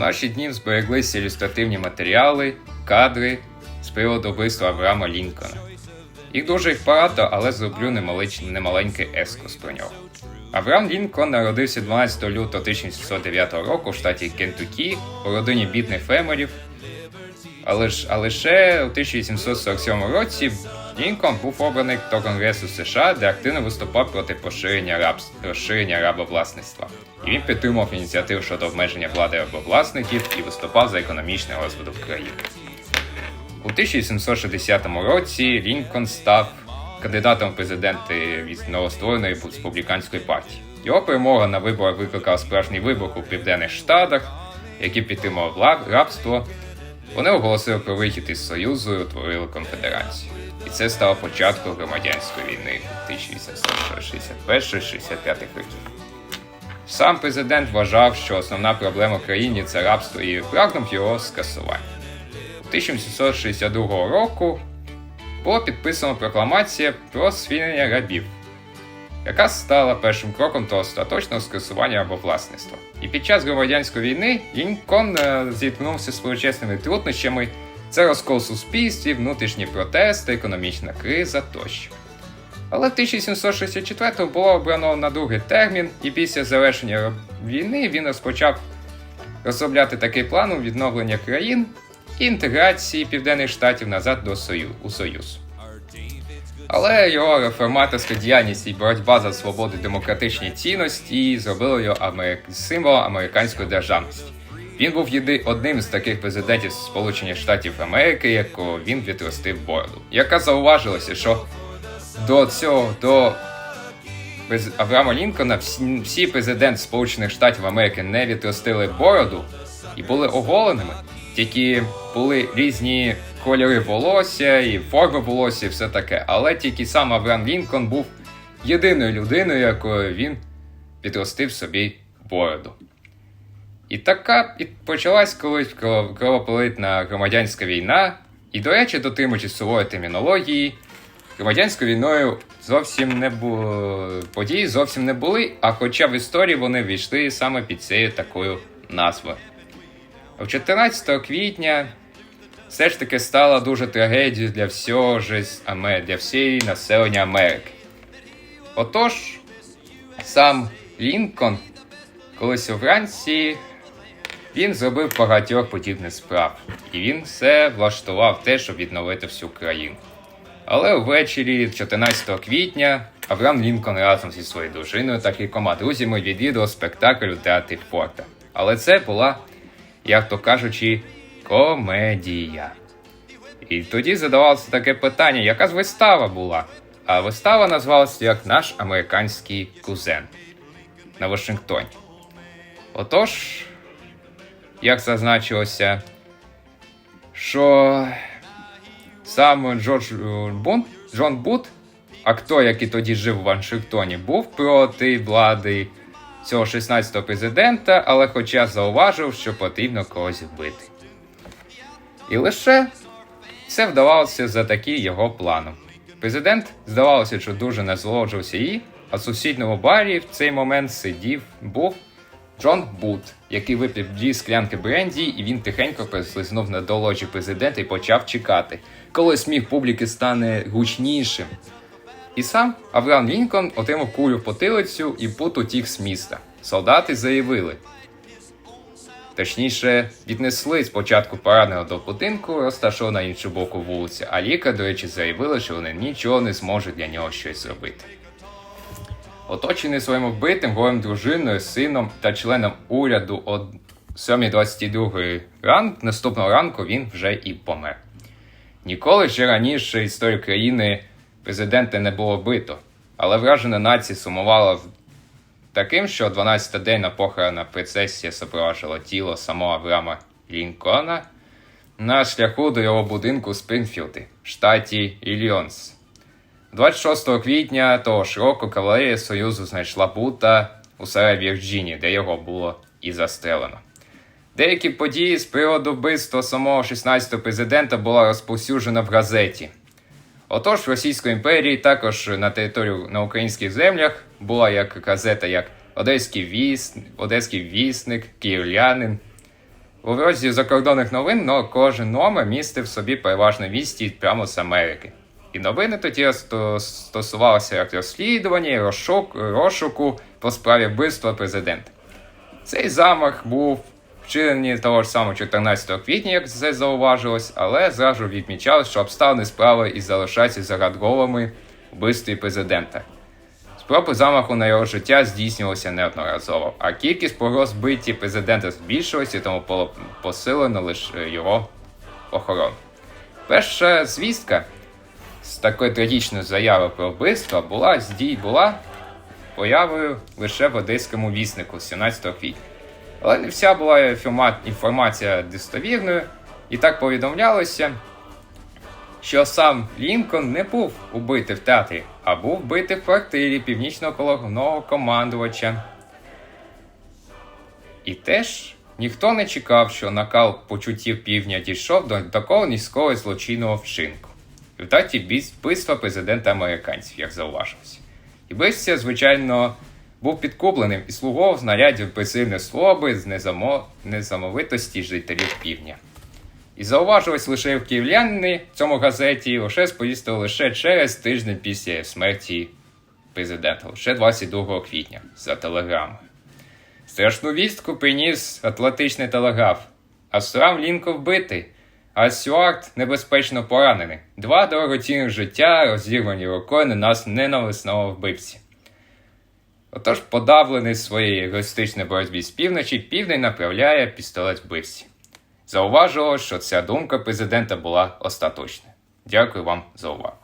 наші дні збереглися ілюстративні матеріали, кадри з приводу вбивства Авраама Лінкольна. Їх дуже багато, але зроблю немаленький ескурс про нього. Авраам Лінкольн народився 12 лютого 1709 року в штаті Кентукі у родині бідних фермерів. Але ж а лише у 1847 році Лінкольн був обраний до Конгресу США, де активно виступав проти поширення рабс... розширення рабовласництва. І він підтримував ініціативу щодо обмеження влади рабовласників і виступав за економічний розвиток країни. У 1760 році Лінкольн став кандидатом в президенти від новоствореної республіканської партії. Його перемога на виборах викликала справжній вибух у південних штатах, які підтримував ла- рабство. Вони оголосили про вихід із Союзу і утворили конфедерацію. І це стало початком громадянської війни 1861-65 років. Сам президент вважав, що основна проблема в країні це рабство і прагнув його скасування. У 1762 року було підписано прокламація про звільнення рабів, яка стала першим кроком до остаточного скасування рабовласництва. І під час громадянської війни Лінкольн е, зіткнувся з величезними труднощами. Це розкол суспільстві, внутрішні протести, економічна криза тощо. Але в 1764 було обрано на другий термін, і після завершення війни він розпочав розробляти такий план у відновлення країн і інтеграції південних штатів назад до Сою... у Союз. Але його реформаторська діяльність і боротьба за свободу демократичні цінності зробили його америк... символом американської державності. Він був єди... одним з таких президентів Сполучених Штатів Америки, якого він відростив бороду. Яка зауважилося, що до цього до Авраама Лінкольна всі, президенти Сполучених Штатів Америки не відростили бороду і були оголеними. Тільки були різні кольори волосся і форми волосся, і все таке. Але тільки сам Авраам Лінкольн був єдиною людиною, якою він підростив собі бороду. І така і почалась колись кров- кровопролитна громадянська війна, і, до речі, дотримуючись суворої термінології, громадянською війною зовсім не було події зовсім не були, а хоча в історії вони війшли саме під цією такою назвою. 14 квітня все ж таки стала дуже трагедією для всього для всієї населення Америки. Отож, сам Лінкольн колись вранці він зробив багатьох подібних справ, і він все влаштував те, щоб відновити всю країну. Але ввечері 14 квітня Авраам Лінкольн разом зі своєю дружиною та кількома друзями відвідав спектакль у театрі Форта. Але це була, як то кажучи, комедія. І тоді задавалося таке питання, яка ж вистава була? А вистава називалася як наш американський кузен на Вашингтоні. Отож, як зазначилося, що сам Джордж е, Бунт, Джон Бут, актор, який тоді жив у Вашингтоні, був проти влади цього 16-го президента, але хоча зауважив, що потрібно когось вбити. І лише все вдавалося за таким його планом. Президент, здавалося, що дуже насолоджувався її, а в сусідньому барі в цей момент сидів був Джон Бут, який випив дві склянки бренді, і він тихенько прислизнув на доложі президента і почав чекати, коли сміх публіки стане гучнішим. І сам Авраам Лінкольн отримав кулю в потилицю і Бут утік з міста. Солдати заявили. Точніше, віднесли спочатку пораненого до будинку, розташованого на іншу боку вулиці, а лікар, до речі, заявили, що вони нічого не зможуть для нього щось зробити. Оточений своїм вбитим горем дружиною, сином та членом уряду о 7.22 ран... наступного ранку він вже і помер. Ніколи ще раніше історії країни президента не було бито, але вражена нація сумувала таким, що 12 день на похорона процесія супроводжувала тіло самого Авраама Лінкольна на шляху до його будинку в Спринфілді, штаті Іллінойс. 26 квітня того ж року кавалерія Союзу знайшла Бута у селі Вірджинії, де його було і застрелено. Деякі події з приводу вбивства самого 16-го президента була розповсюджена в газеті. Отож, в Російської імперії також на територію на українських землях була як газета, як Одеський вісник, Одеський вісник, Київлянин, У розділі закордонних новин но кожен номер містив собі переважно вісті прямо з Америки. І новини тоді сто- стосувалися як розслідування, розшуку по справі вбивства президента. Цей замах був вчинений того ж самого 14 квітня, як це зауважилось, але зразу відмічали, що обставини справи і залишаються загадковими вбивстві президента. Спроби замаху на його життя здійснювалися неодноразово, а кількість погроз вбитті президента збільшилася, і тому посилено лише його охорону. Перша звістка з такої трагічної заяви про вбивство була здій була появою лише в одеському віснику 17 квітня. Але не вся була інформація достовірною, і так повідомлялося, що сам Лінкольн не був убитий в театрі, а був вбитий в квартирі північного головного командувача. І теж ніхто не чекав, що накал почуттів півдня дійшов до такого низького злочинного вчинку. В результаті бійств- вбивства президента американців, як зауважилося. І вбивця, звичайно, був підкупленим і слугував знарядів безсильної слоби з незамо... незамовитості жителів півдня. І зауважилось лише в київляни в цьому газеті лише сповістили лише через тиждень після смерті президента, лише 22 квітня за телеграмою. Страшну вістку приніс Атлантичний телеграф. а Астрам Лінко вбитий, а Сюарт небезпечно поранений. Два дорогоцінних життя розірвані рукою на нас ненависного вбивці. Отож, подавлений своєї егоїстичної боротьбі з півночі, південь направляє пістолет вбивці. Зауважило, що ця думка президента була остаточна. Дякую вам за увагу.